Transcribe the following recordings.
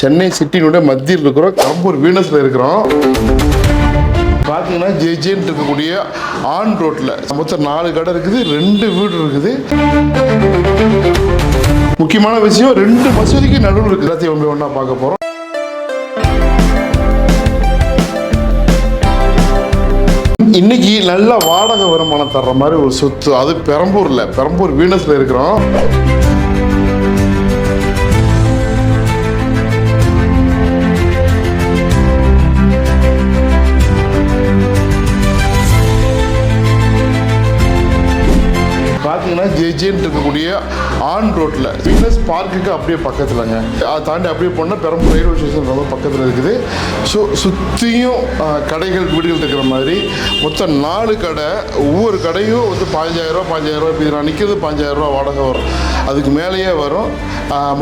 சென்னை சிட்டினுடைய மத்தியில் இருக்கிறோம் கம்பூர் வீனஸில் இருக்கிறோம். பார்த்தீங்கன்னா ஜேஜேன்னு இருக்கக்கூடிய ஆன் ரோட்டில் மொத்தம் நாலு கடை இருக்குது ரெண்டு வீடு இருக்குது. முக்கியமான விஷயம் ரெண்டு மசூதிக்கு நடுவில் இருக்குது. எல்லாத்தையும் ஒன்று ஒன்றா பார்க்க போகிறோம் இன்னைக்கு நல்ல வாடகை வருமானம் தர்ற மாதிரி ஒரு சொத்து. அது பெரம்பூர்ல பெரம்பூர் வீனஸ்ல இருக்கிறோம். ஜேஜேன்னு இருக்கக்கூடிய ஆன் ரோட்டில் வீனஸ் பார்க்குக்கு அப்படியே பக்கத்துலங்க. அதை தாண்டி அப்படியே போனால் பெரம்பூர் ரயில்வே ஸ்டேஷன் ரொம்ப பக்கத்தில் இருக்குது. ஸோ சுற்றியும் கடைகள் வீடுகள் இருக்கிற மாதிரி. மொத்தம் நாலு கடை ஒவ்வொரு கடையும் வந்து பாஞ்சாயிரரூவா பாஞ்சாயிரரூவா இப்போ நான் நிற்கிறது பாஞ்சாயிரரூவா வாடகை வரும். அதுக்கு மேலேயே வரும்.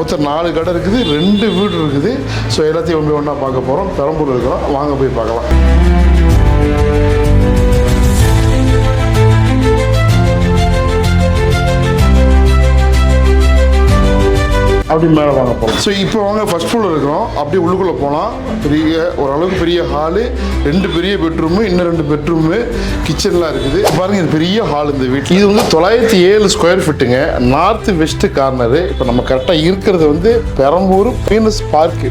மொத்தம் நாலு கடை இருக்குது ரெண்டு வீடு இருக்குது. ஸோ எல்லாத்தையும் ஒன்று ஒன்றா பார்க்க போகிறோம் பெரம்பூர் இருக்கிறோம். வாங்க போய் பார்க்கலாம். அப்படி மேலே வாங்க போகலாம். ஸோ இப்போ வாங்க ஃபஸ்ட் ஃப்ளோர் இருக்கிறோம். அப்படியே உள்ளுக்குள்ளே போகலாம். பெரிய ஓரளவுக்கு பெரிய ஹாலு ரெண்டு பெரிய பெட்ரூமு இன்னும் ரெண்டு பெட்ரூமு கிச்சன்லாம் இருக்குது. பாருங்க இது பெரிய ஹால் இந்த வீட்டில். இது வந்து தொள்ளாயிரத்தி ஏழு ஸ்கொயர் ஃபீட்டுங்க நார்த்து வெஸ்ட்டு கார்னரு இப்போ நம்ம கரெக்டாக இருக்கிறது வந்து பெரம்பூர் பீனஸ் பார்க்கு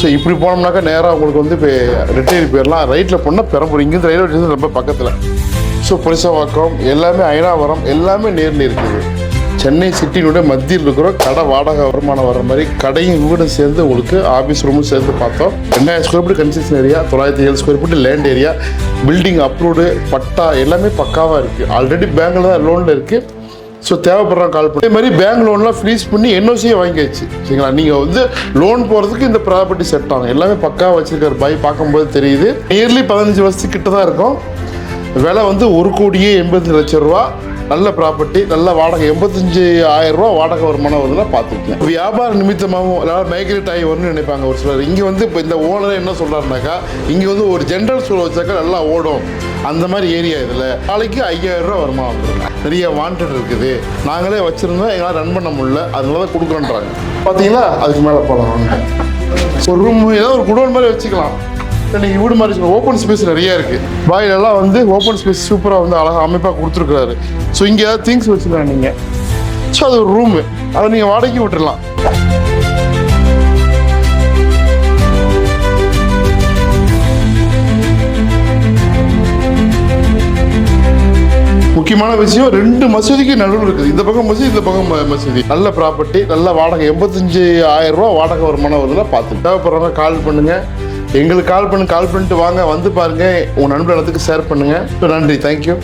ஸோ இப்படி போனோம்னாக்கா நேராக உங்களுக்கு வந்து இப்போ ரிட்டையர் போயிடலாம். ரைட்டில் போனால் பெரம்பூர். இங்கேருந்து ரயில்வே ஸ்டேஷன் ரொம்ப பக்கத்தில். ஸோ புரிசவாக்கம் எல்லாமே ஐநாவரம் எல்லாமே நேரில் இருக்குது. சென்னை சிட்டியினுடைய மத்தியில் இருக்கிற கடை வாடகை வருமானம் வர மாதிரி கடையும் வீடும் சேர்ந்து உங்களுக்கு ஆஃபீஸ் ரூமும் சேர்ந்து பார்த்தோம். ரெண்டாயிரம் ஸ்கொயர் ஃபீட் கன்ஸ்ட்ரக்ஷன் ஏரியா தொள்ளாயிரத்தி ஏழு square feet land area building approved patta எல்லாமே பக்காவாக இருக்குது ஆல்ரெடி பேங்க்கில் தான் லோனில் இருக்குது ஸோ தேவைப்படுறாங்க கால் பண்ணி. அதே மாதிரி பேங்க் லோன்லாம் ஃப்ரீஸ் பண்ணி என்ஓசியை வாங்கியாச்சு. சரிங்களா? நீங்கள் வந்து லோன் போகிறதுக்கு இந்த ப்ராப்பர்ட்டி செட் ஆகும். எல்லாமே பக்காவாக வச்சுருக்காரு. பாய் பார்க்கும்போது தெரியுது. நியர்லி பதினஞ்சு வருஷத்துக்கு கிட்ட தான் இருக்கும். விலை வந்து ஒரு கோடியே எண்பது லட்சம் ரூபா. நல்ல ப்ராப்பர்ட்டி நல்ல வாடகை. எண்பத்தஞ்சு ஆயிரம் ரூபா வாடகை வருமானம் வருதுன்னா பார்த்துக்கங்க. வியாபார நிமித்தமாகவும் எல்லாரும் மைக்ரேட் ஆகி வரும்னு நினைப்பாங்க ஒரு சிலர். இங்கே வந்து இப்போ இந்த ஓனர் என்ன சொல்கிறாருனாக்கா இங்கே வந்து ஒரு ஜென்ரல் ஸ்கூல் வச்சாக்கா நல்லா ஓடும். அந்த மாதிரி ஏரியா இதில். நாளைக்கு ஐயாயிரம் ரூபா வருமானம் வந்துருங்க நிறைய வாண்டட் இருக்குது. நாங்களே வச்சுருந்தோம் எங்களால் ரன் பண்ண முடியல. அதனால தான் கொடுக்குறோன்றாங்க. பார்த்தீங்களா? அதுக்கு மேலே போகலாம் ஒரு ரூம் ஏதோ ஒரு குடோன் மாதிரி வச்சுக்கலாம். நீங்கள் வீடு மாதிரி ஓப்பன் ஸ்பேஸ் நிறைய இருக்குது பாயிலெல்லாம் வந்து ஓப்பன் ஸ்பேஸ் சூப்பராக வந்து அழகாக அமைப்பாக கொடுத்துருக்குறாரு. ஸோ இங்கே ஏதாவது திங்ஸ் வச்சுக்கலாம் நீங்கள் ஸோ அது ஒரு ரூமு அதை நீங்கள் வாடகைக்கு விட்டுடலாம் முக்கியமான விஷயம் ரெண்டு மசூதிக்கு நடுவில் இருக்குது. இந்த பக்கம் மசூதி இந்த பக்கம் மசூதி. நல்ல ப்ராப்பர்ட்டி நல்ல வாடகை. எண்பத்தஞ்சு ஆயிரம் ரூபா வாடகை வருமானம் வருதுன்னா பார்த்து தேவைப்படுறவங்க கால் பண்ணுங்க. எங்களுக்கு கால் பண்ணி கால் பண்ணிட்டு வாங்க வந்து பாருங்க. உங்க நண்பர் இடத்துக்கு ஷேர் பண்ணுங்க. நன்றி. தேங்க்யூ